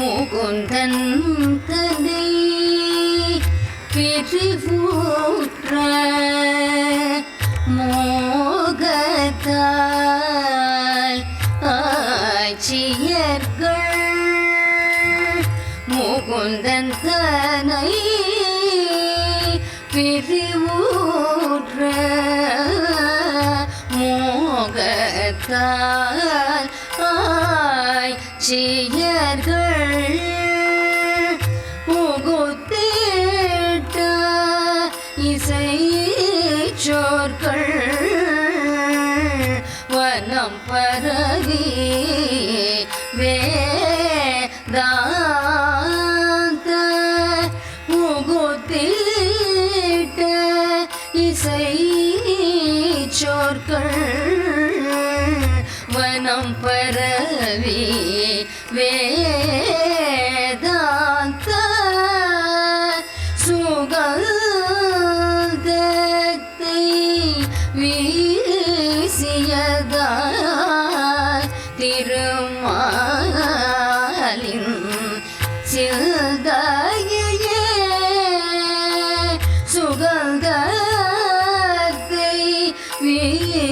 முகுந்தன் தன்னை பிரிவூற்ற மோகத்தால் ஆட்சியர்கள். முகுந்தன் தனை பிரிவூற்ற மோகத்தால் ஆட்சியர்கள் நம் பரவி வேதாந்த முகுத்தேட்ட இசை சோர்கள் வனம் பரவி வே திருமாலின் சில்தையே சுகந்தத்தை வீசியதால்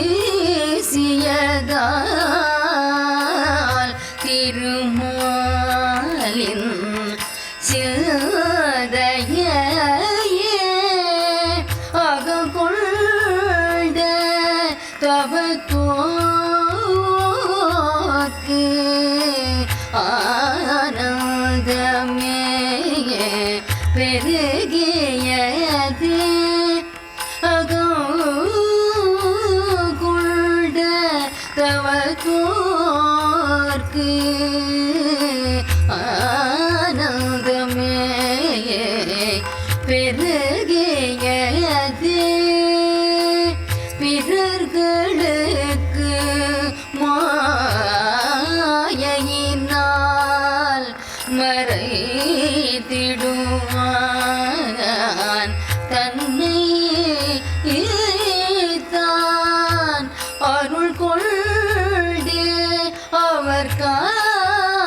தவத்தோர்க்கு ஆ காண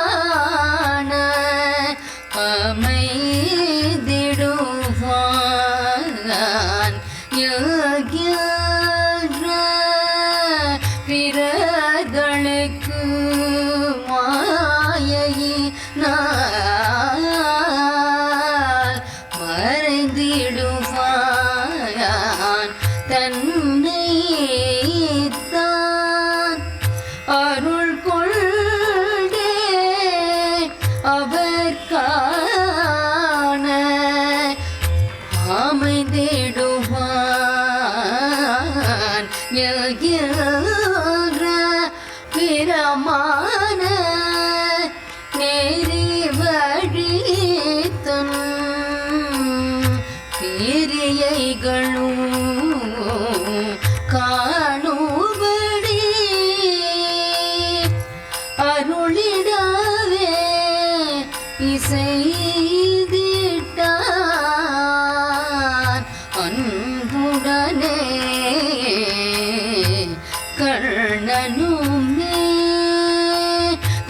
அமைதிடுவான். யோகியன்ற பிறர்களுக்கு மாயினால் மறைந்திடுவான் அவர் காண அமைந்திடுவான் எல்கிற பிரமா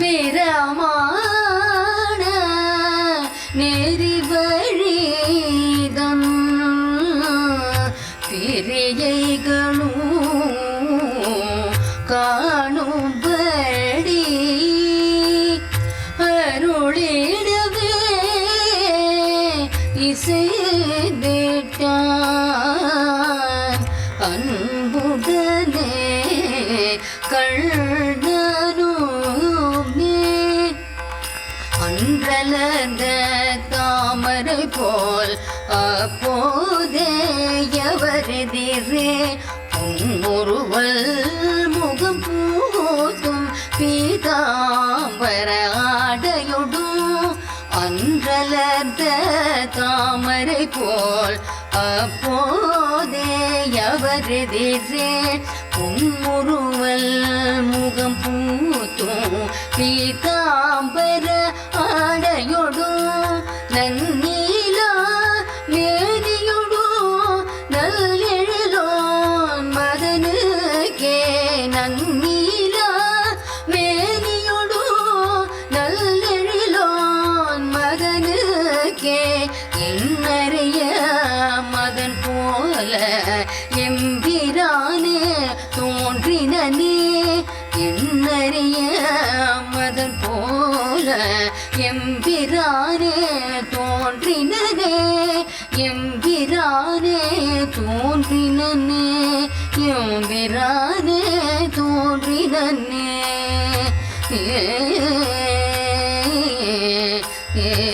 பிரமான அன்றலர்ந்த தாமரை போல் அப்போதே எவரெதிரே பொன்முறுவல் முகம் பூத்தும் பீதாம்பர ஆடையொடும் அன்றலர்ந்த தாமரை போல் அப்போதே எவரெதிரே பொன்முறுவல் முகம் பூத்தும் பீதாம்பர நடையொடும் நன்னீலா எம்பிரானே தோன்றினே எம்பிரானே தோன்றினே ஏ ஏ